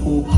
ภูพา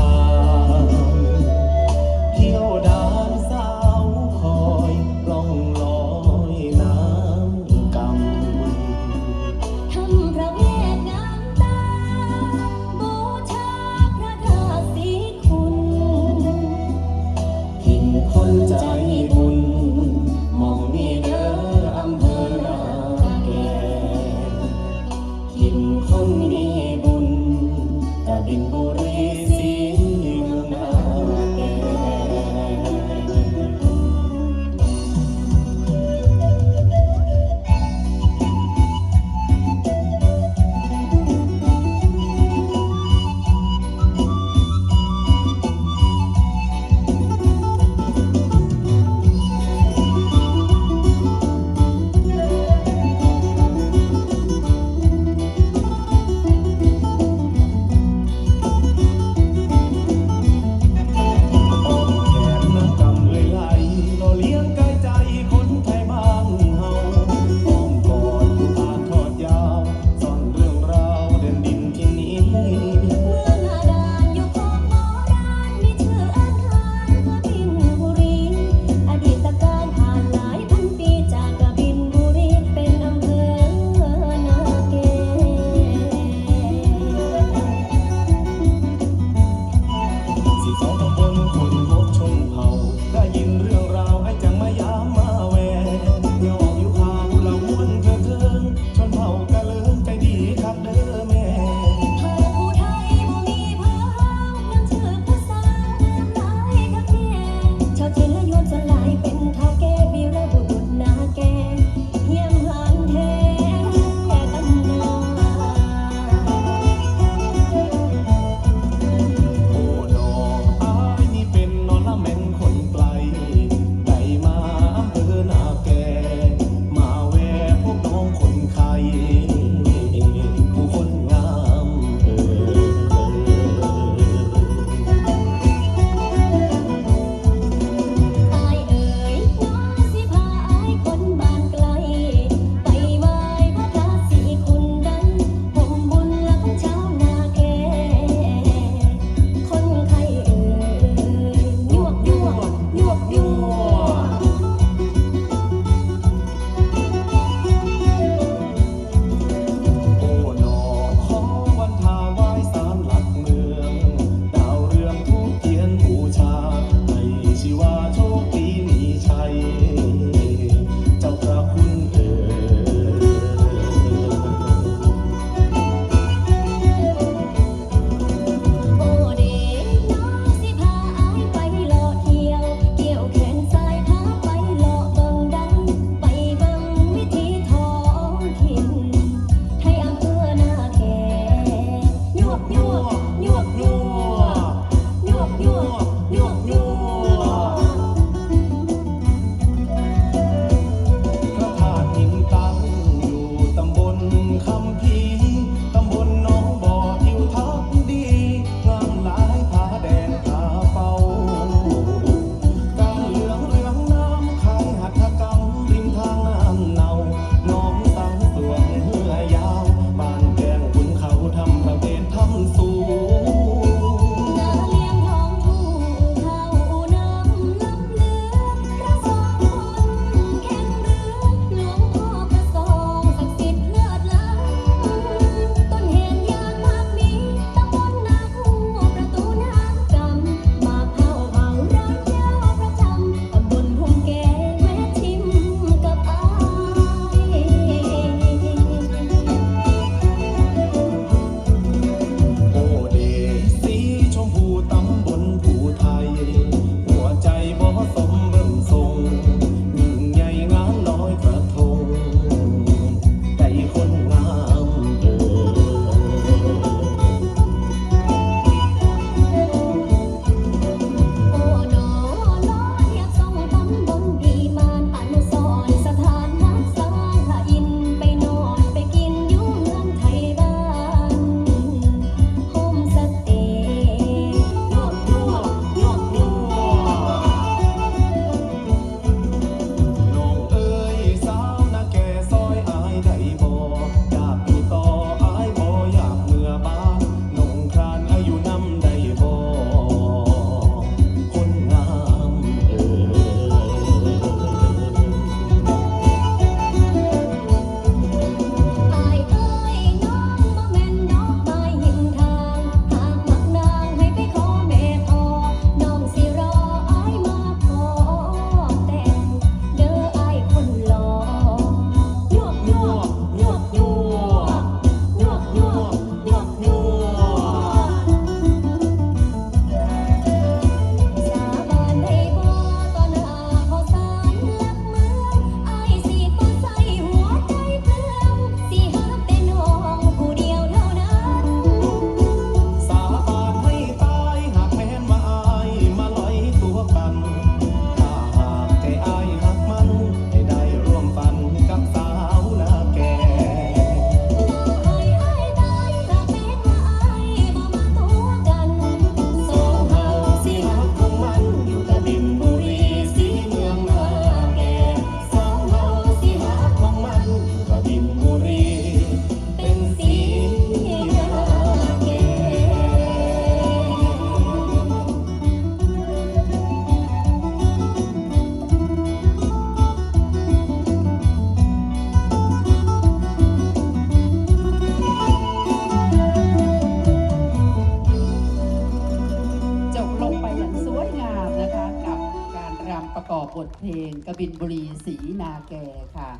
ประกอบบทเพลงกบินบุรีสีนาแก่ค่ะ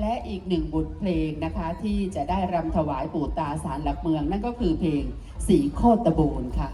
และอีกหนึ่งบทเพลงนะคะที่จะได้รำถวายปู่ตาสารหลักเมือง นั่นก็คือเพลงสีโคตบูรณ์ค่ะ